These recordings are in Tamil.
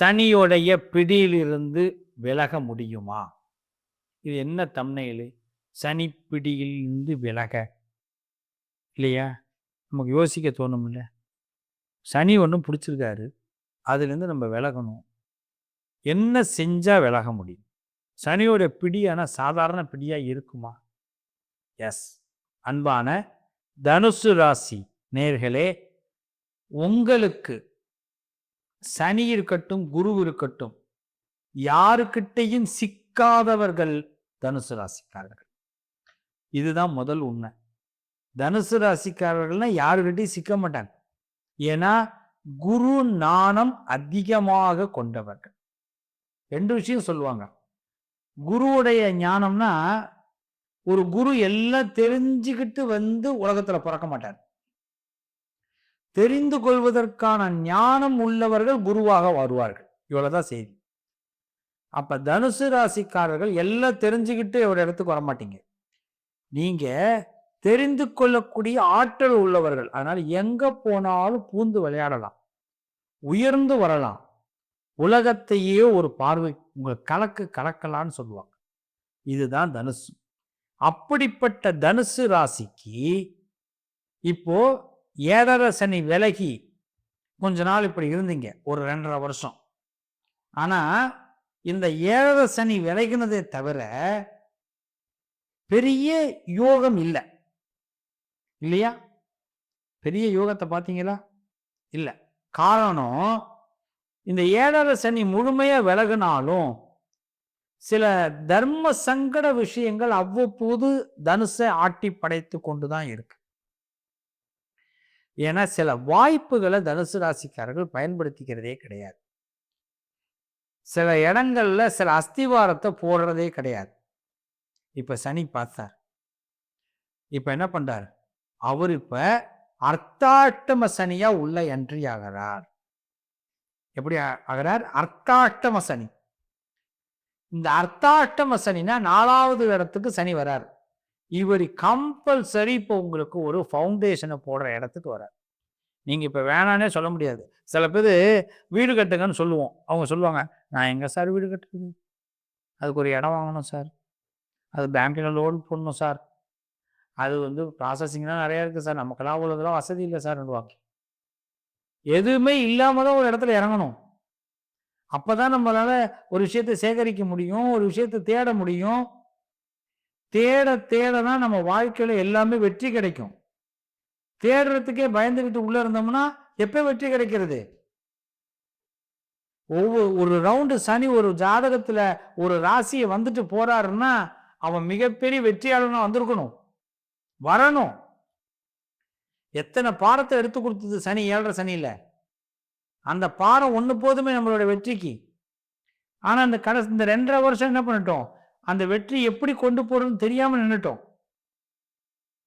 சனியுடைய பிடியிலிருந்து விலக முடியுமா? இது என்ன தம்னையில் சனி பிடியிலிருந்து விலக. இல்லையா? நமக்கு யோசிக்க தோணும்ல. சனி ஒன்றும் பிடிச்சிருக்காரு. அதுலேருந்து நம்ம விலகணும். என்ன செஞ்சால் விலக முடியும்? சனியோட பிடி ஆனால் சாதாரண பிடியாக இருக்குமா? எஸ் அன்பான தனுசு ராசி நேர்களே உங்களுக்கு சனி இருக்கட்டும் குரு இருக்கட்டும் யாருக்கிட்டையும் சிக்காதவர்கள் தனுசு ராசிக்காரர்கள். இதுதான் முதல் உண்மை. தனுசு ராசிக்காரர்கள்னா யாருக்கிட்டையும் சிக்க மாட்டாங்க. ஏன்னா குரு நாணம் அதிகமாக கொண்டவர்கள். ரெண்டு விஷயம் சொல்லுவாங்க. குருவுடைய ஞானம்னா ஒரு குரு எல்லாம் தெரிஞ்சுக்கிட்டு வந்து உலகத்துல பிறக்க மாட்டார். தெரிந்து கொள்வதற்கான ஞானம் உள்ளவர்கள் குருவாக வருவார்கள். இவ்வளவுதான் செய்தி. அப்ப தனுசு ராசிக்காரர்கள் எல்லாம் தெரிஞ்சுக்கிட்டு ஒரு இடத்துக்கு வர மாட்டீங்க நீங்க தெரிந்து கொள்ளக்கூடிய ஆற்றல் உள்ளவர்கள். அதனால எங்க போனாலும் பூந்து விளையாடலாம். உயர்ந்து வரலாம். உலகத்தையே ஒரு பார்வை உங்கள் கலக்கு கலக்கலான்னு சொல்லுவாங்க. இதுதான் தனுசு. அப்படிப்பட்ட தனுசு ராசிக்கு இப்போ ஏழரை சனி விலகி கொஞ்ச நாள் இப்படி இருந்தீங்க ஒரு ரெண்டரை வருஷம். ஆனால் இந்த ஏழர சனி விலகினதே தவிர பெரிய யோகம் இல்லை. இல்லையா? பெரிய யோகத்தை பார்த்தீங்களா? இல்லை. காரணம் இந்த ஏழரை சனி முழுமையாக விலகினாலும் சில தர்ம சங்கட விஷயங்கள் அவ்வப்போது தனுசை ஆட்டி படைத்து கொண்டு தான் இருக்கு. ஏன்னா சில வாய்ப்புகளை தனுசு ராசிக்காரர்கள் பயன்படுத்திக்கிறதே கிடையாது. சில இடங்கள்ல சில அஸ்திவாரத்தை போடுறதே கிடையாது. இப்போ சனி பார்த்தார். இப்போ என்ன பண்ணுறார் அவர் இப்போ அர்த்தாட்டம சனியாக உள்ள என்ட்ரி ஆகிறார். எப்படி ஆகிறார்? அர்த்தாட்டம சனி. இந்த அர்த்தாட்டம சனினா நாலாவது இடத்துக்கு சனி வரார். இவர் கம்பல்சரி இப்போ உங்களுக்கு ஒரு ஃபவுண்டேஷனை போடுற இடத்துக்கு வரார் நீங்கள் இப்போ வேணானே சொல்ல முடியாது. சில பேர் வீடு கட்டுங்கன்னு சொல்லுவோம். அவங்க சொல்லுவாங்க நான் எங்கே சார் வீடு கட்டுறது? அதுக்கு ஒரு இடம் வாங்கணும் சார் அது பேங்க்கில் லோன் போடணும் சார் அது வந்து ப்ராசஸிங்லாம் நிறையா இருக்குது சார் நமக்கெல்லாம் அவ்வளோதெல்லாம் வசதி இல்லை சார் வாங்க எதுவுமே இல்லாமல் தான் ஒரு இடத்துல இறங்கணும். அப்போ தான் நம்மளால் ஒரு விஷயத்தை சேகரிக்க முடியும் ஒரு விஷயத்தை தேட முடியும். தேட தேட தான் நம்ம வாழ்க்கையில் எல்லாமே வெற்றி கிடைக்கும். தேடுறதுக்கே பயந்துக்கிட்டு உள்ளே இருந்தோம்னா எப்போ வெற்றி கிடைக்கிறது? ஒவ்வொரு ஒரு ரவுண்டு சனி ஒரு ஜாதகத்தில் ஒரு ராசியை வந்துட்டு போறாருன்னா அவன் மிகப்பெரிய வெற்றியாளனா வந்திருக்கணும். வரணும். எத்தனை பாரத்தை எடுத்து கொடுத்தது சனி ஏழரை சனியில்? அந்த பாரம் ஒன்று போதுமே நம்மளோட வெற்றிக்கு. ஆனால் அந்த கடைசி இந்த ரெண்டரை வருஷம் என்ன பண்ணிட்டோம்? அந்த வெற்றி எப்படி கொண்டு போறோம்னு தெரியாமல் நின்றுட்டோம்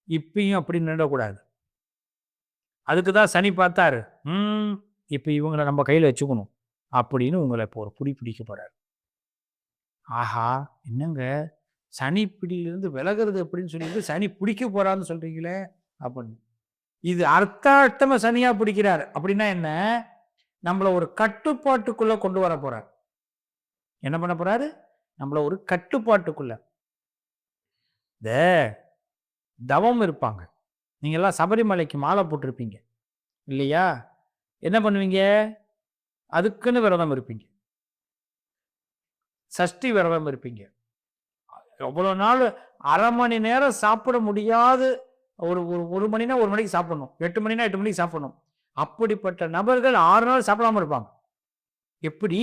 இப்பயும் அப்படி நின்றக்கூடாது அதுக்கு தான் சனி பார்த்தாரு. ம் இப்போ இவங்களை நம்ம கையில் வச்சுக்கணும். அப்படின்னு உங்களை இப்போ ஒரு புடி பிடிக்க போறாரு. ஆஹா என்னங்க? சனி பிடியிலிருந்து விலகிறது அப்படின்னு சொல்லிட்டு சனி பிடிக்க போறான்னு சொல்றீங்களே? அப்படின்னு. இது அர்த்தார்த்தமா சனியா பிடிக்கிறார். அப்படின்னா என்ன? நம்மளை ஒரு கட்டுப்பாட்டுக்குள்ள கொண்டு வர போறார். என்ன பண்ண போறாரு? நம்மள ஒரு கட்டுப்பாட்டுக்குள்ள. இந்த தவம் இருப்பாங்க. நீங்கள்லாம் சபரிமலைக்கு மாலை போட்டிருப்பீங்க. இல்லையா? என்ன பண்ணுவீங்க? அதுக்குன்னு விரதம் இருப்பீங்க. சஷ்டி விரதம் இருப்பீங்க. எவ்வளோ நாள் அரை மணி நேரம் சாப்பிட முடியாது. ஒரு ஒரு ஒரு மணினா ஒரு மணிக்கு சாப்பிடணும். எட்டு மணினா எட்டு மணிக்கு சாப்பிடணும். அப்படிப்பட்ட நபர்கள் ஆறு நாள் சாப்பிடாம இருப்பாங்க. எப்படி?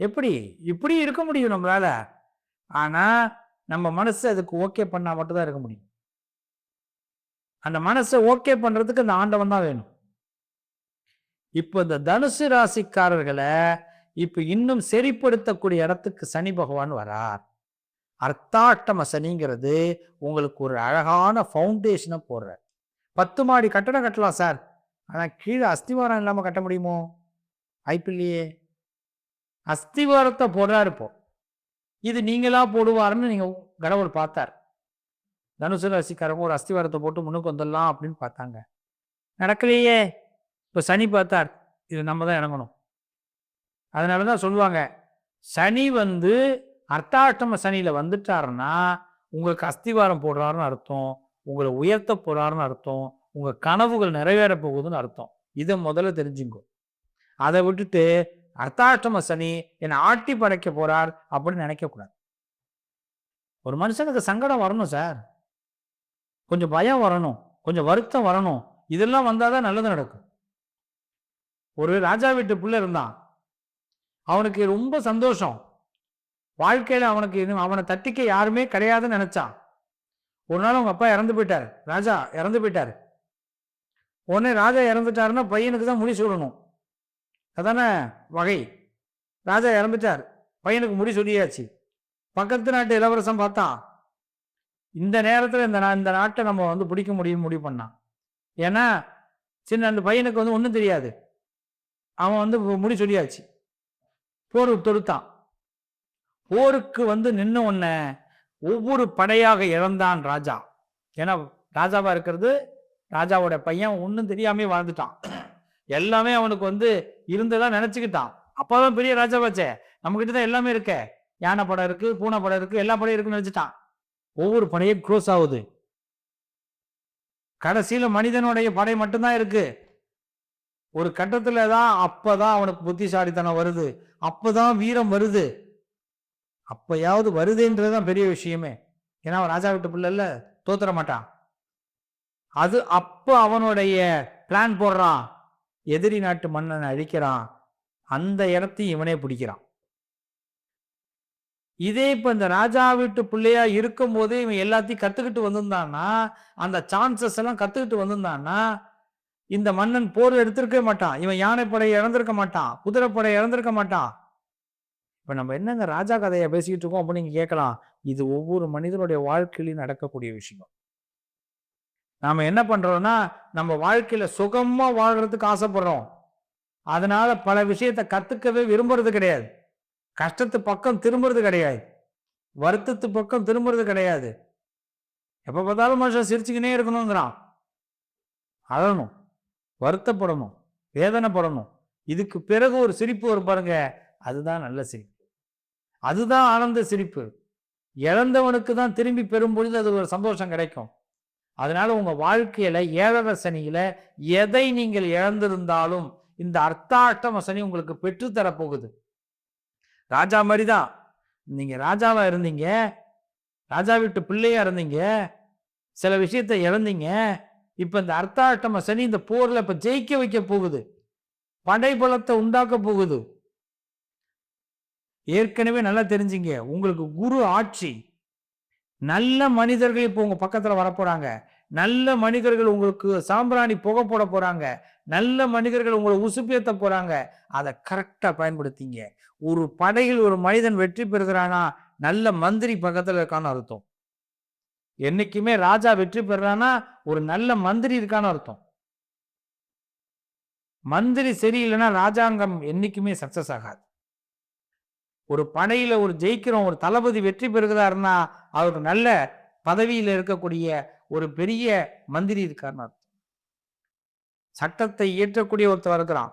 எப்படி? இப்படி இருக்க முடியும் நம்மளால. ஆனால் நம்ம மனசு அதுக்கு ஓகே பண்ணால் மட்டும்தான் இருக்க முடியும். அந்த மனசை ஓகே பண்ணுறதுக்கு அந்த ஆண்டவன் தான் வேணும். இப்போ இந்த தனுசு ராசிக்காரர்களை இப்போ இன்னும் செறிப்படுத்தக்கூடிய இடத்துக்கு சனி பகவான் வரார். அர்த்தாட்டம சனிங்கிறது உங்களுக்கு ஒரு அழகான ஃபவுண்டேஷனை போடுற பத்து மாடி கட்டடம் கட்டலாம் சார். ஆனால் கீழே அஸ்திவாரம் இல்லாமல் கட்ட முடியுமோ? வாய்ப்பில்லையே. அஸ்திவாரத்தை போடுறாரு இப்போ. இது நீங்களா போடுவாருன்னு நீங்கள் கடவுள் பார்த்தார். தனுசு ராசிக்காரங்க ஒரு அஸ்திவாரத்தை போட்டு முன்னுக்கு வந்துடலாம் அப்படின்னு பார்த்தாங்க. நடக்கலையே. இப்போ சனி பார்த்தார். இது நம்ம தான் இறங்கணும். அதனால தான் சொல்லுவாங்க சனி வந்து அர்த்தாஷ்டம சனியில் வந்துட்டாருன்னா உங்களுக்கு அஸ்திவாரம் போடுறாருன்னு அர்த்தம் உங்களை உயர்த்த போகிறாருன்னு அர்த்தம் உங்கள் கனவுகள் நிறைவேற போகுதுன்னு அர்த்தம். இதை முதல்ல தெரிஞ்சுங்கோ. அதை விட்டுட்டு அர்த்தாஷ்டம சனி என்னை ஆட்டி படைக்க போறார் அப்படின்னு நினைக்கக்கூடாது ஒரு மனுஷனுக்கு சங்கடம் வரணும் சார். கொஞ்சம் பயம் வரணும். கொஞ்சம் வருத்தம் வரணும். இதெல்லாம் வந்தால் தான் நல்லது நடக்கும். ஒரு ராஜா வீட்டு பிள்ளை இருந்தான். அவனுக்கு ரொம்ப சந்தோஷம். வாழ்க்கையில் அவனுக்கு இன்னும் அவனை தட்டிக்க யாருமே கிடையாதுன்னு நினச்சான். ஒரு நாள் அவங்க அப்பா இறந்து போயிட்டார். ராஜா இறந்து போயிட்டார். உடனே ராஜா இறந்துட்டாருன்னா பையனுக்கு தான் முடி சொல்லணும் அதானே வகை. ராஜா இறந்துட்டார். பையனுக்கு முடி சொல்லியாச்சு பக்கத்து நாட்டு இளவரசன் பார்த்தான் இந்த நேரத்தில் இந்த நா- இந்த நாட்டை நம்ம வந்து பிடிக்க முடியும் முடிவு பண்ணான். ஏன்னா சின்ன அந்த பையனுக்கு வந்து ஒன்றும் தெரியாது. அவன் வந்து முடி சொல்லியாச்சு போர் தொடுத்தான். போருக்கு வந்து நின்று உடனே ஒவ்வொரு படையாக இழந்தான் ராஜா. ஏன்னா ராஜாவா இருக்கிறது ராஜாவோட பையன் ஒன்றும் தெரியாமே வாழ்ந்துட்டான். எல்லாமே அவனுக்கு வந்து இருந்ததா நினைச்சுக்கிட்டான். அப்பதான் பெரிய ராஜாவாச்சே நம்மக்கிட்ட தான் எல்லாமே இருக்க. யானை படம் இருக்கு பூனை படம் இருக்கு எல்லா படம் இருக்குன்னு நினைச்சிட்டான். ஒவ்வொரு படையும் க்ளோஸ் ஆகுது. கடைசியில மனிதனுடைய படை மட்டும்தான் இருக்கு. ஒரு கட்டத்துல தான் அப்பதான் அவனுக்கு புத்திசாலித்தனம் வருது. அப்பதான் வீரம் வருது. அப்பயாவது வருதுன்றதுதான் பெரிய விஷயமே. ஏன்னா அவன் ராஜா வீட்டு பிள்ளைல தோத்துற மாட்டான். அது அப்போ அவனுடைய பிளான் போடுறான். எதிரி நாட்டு மன்னனை அழிக்கிறான். அந்த இடத்தையும் இவனே பிடிக்கிறான். இதே இப்ப இந்த ராஜா வீட்டு பிள்ளையா இருக்கும் போது இவன் எல்லாத்தையும் கத்துக்கிட்டு வந்திருந்தான்னா அந்த சான்சஸ் எல்லாம் கத்துக்கிட்டு வந்திருந்தான்னா இந்த மன்னன் போர் எடுத்திருக்கவே மாட்டான். இவன் யானைப்படையை இழந்திருக்க மாட்டான். குதிரைப்படையை இழந்திருக்க மாட்டான். இப்ப நம்ம என்னங்க ராஜா கதையை பேசிக்கிட்டு இருக்கோம் அப்படின்னு நீங்க கேட்கலாம். இது ஒவ்வொரு மனிதனுடைய வாழ்க்கையிலையும் நடக்கக்கூடிய விஷயம். நாம் என்ன பண்ணுறோம்னா நம்ம வாழ்க்கையில் சுகமாக வாழ்கிறதுக்கு ஆசைப்படுறோம். அதனால் பல விஷயத்தை கற்றுக்கவே விரும்புறது கிடையாது. கஷ்டத்து பக்கம் திரும்புறது கிடையாது. வருத்தத்து பக்கம் திரும்புறது கிடையாது. எப்போ பார்த்தாலும் மனுஷன் சிரிச்சுக்கினே இருக்கணுங்கிறான். அழணும் வருத்தப்படணும் வேதனைப்படணும். இதுக்கு பிறகு ஒரு சிரிப்பு வரும் பாருங்க அதுதான் நல்ல சிரிப்பு. அதுதான் ஆனந்த சிரிப்பு. இழந்தவனுக்கு தான் திரும்பி பெறும் பொழுது அது ஒரு சந்தோஷம் கிடைக்கும். அதனால் உங்கள் வாழ்க்கையில் ஏழரை சனியில் எதை நீங்கள் இழந்திருந்தாலும் இந்த அர்த்தாஷ்டம சனி உங்களுக்கு பெற்றுத்தரப்போகுது ராஜா மாதிரி தான் நீங்கள் ராஜாவாக இருந்தீங்க ராஜா வீட்டு பிள்ளையாக இருந்தீங்க சில விஷயத்தை இழந்தீங்க இப்போ இந்த அர்த்தாஷ்டம சனி இந்த போரில் இப்போ ஜெயிக்க வைக்க போகுது. படைபலத்தை உண்டாக்க போகுது. ஏற்கனவே நல்லா தெரிஞ்சுங்க உங்களுக்கு குரு ஆட்சி. நல்ல மனிதர்கள் இப்போ உங்க பக்கத்துல வரப்போறாங்க. நல்ல மனிதர்கள் உங்களுக்கு சாம்பிராணி புகை போட போறாங்க. நல்ல மனிதர்கள் உங்களை உசுப்பேத்த போறாங்க. அதை கரெக்டா பயன்படுத்திங்க. ஒரு படையில் ஒரு மனிதன் வெற்றி பெறுகிறானா? நல்ல மந்திரி பக்கத்துல இருக்கான்னு அர்த்தம். என்னைக்குமே ராஜா வெற்றி பெறானா? ஒரு நல்ல மந்திரி இருக்கான்னு அர்த்தம். மந்திரி சரியில்லைன்னா ராஜாங்கம் என்னைக்குமே சக்சஸ் ஆகாது. ஒரு படையில ஒரு ஜெயிக்கிறோம் ஒரு தளபதி வெற்றி பெறுகிறாருன்னா அவருக்கு நல்ல பதவியில் இருக்கக்கூடிய ஒரு பெரிய மந்திரி இருக்காருன்னு அர்த்தம். சட்டத்தை இயற்றக்கூடிய ஒருத்தர் இருக்கிறான்.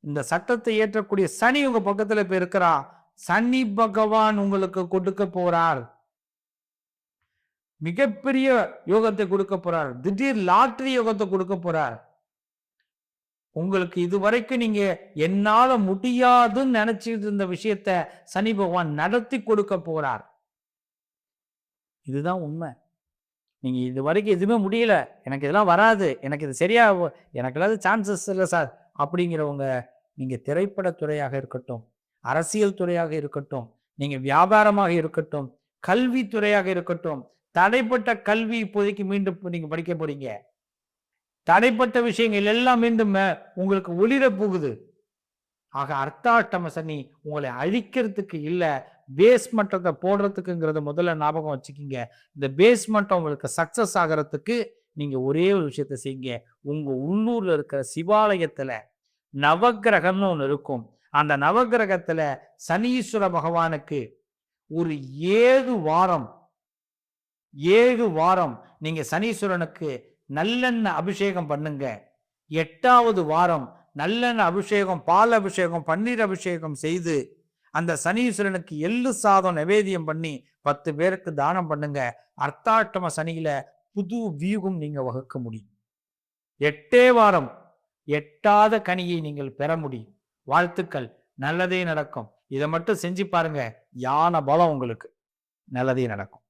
இந்த சட்டத்தை இயற்றக்கூடிய சனி உங்க பக்கத்துல இப்ப இருக்கிறான். சனி பகவான் உங்களுக்கு கொடுக்க போறார். மிகப்பெரிய யோகத்தை கொடுக்க போறார். திடீர் லாட்ரி யோகத்தை கொடுக்க போறார். உங்களுக்கு இதுவரைக்கும் நீங்க என்னால முடியாதுன்னு நினைச்சிட்டு இருந்த விஷயத்த சனி பகவான் நடத்தி கொடுக்க போறார். இதுதான் உண்மை. நீங்க இது வரைக்கும் எதுவுமே முடியல. எனக்கு இதெல்லாம் வராது. எனக்கு இது சரியா எனக்கு ஏதாவது சான்சஸ் இல்லை சார் அப்படிங்கிறவங்க நீங்க திரைப்படத்துறையாக இருக்கட்டும் அரசியல் துறையாக இருக்கட்டும் நீங்க வியாபாரமாக இருக்கட்டும் கல்வித்துறையாக இருக்கட்டும் தடைப்பட்ட கல்வி இப்போதைக்கு மீண்டும் நீங்க படிக்க போறீங்க. தடைப்பட்ட விஷயங்கள் எல்லாம் மீண்டும் உங்களுக்கு ஒளிர போகுது. ஆக அர்த்தாஷ்டம சனி உங்களை அழிக்கிறதுக்கு இல்லை பேஸ் மட்டத்தை போடுறதுக்குங்கிறத முதல்ல ஞாபகம் வச்சுக்கிங்க. இந்த பேஸ் மட்டம் உங்களுக்கு சக்சஸ் ஆகிறதுக்கு நீங்கள் ஒரே ஒரு விஷயத்த செய்யுங்க. உங்கள் உள்ளூரில் இருக்கிற சிவாலயத்தில் நவக்கிரகம்னு ஒன்று இருக்கும். அந்த நவகிரகத்தில் சனீஸ்வர பகவானுக்கு ஒரு ஏழு வாரம் ஏழு வாரம் நீங்கள் சனீஸ்வரனுக்கு நல்லெண்ண அபிஷேகம் பண்ணுங்க. எட்டாவது வாரம் நல்லெண்ண அபிஷேகம் பால் அபிஷேகம் பன்னீர் அபிஷேகம் செய்து அந்த சனீஸ்வரனுக்கு எள்ளு சாதம் நிவேதியம் பண்ணி பத்து பேருக்கு தானம் பண்ணுங்க. அர்த்தாட்டம சனியில புது வியூகம் நீங்க வகுக்க முடியும். எட்டே வாரம் எட்டாத கனியை நீங்கள் பெற முடியும். வாழ்த்துக்கள். நல்லதே நடக்கும். இதை மட்டும் செஞ்சு பாருங்க. யான பலம் உங்களுக்கு. நல்லதே நடக்கும்.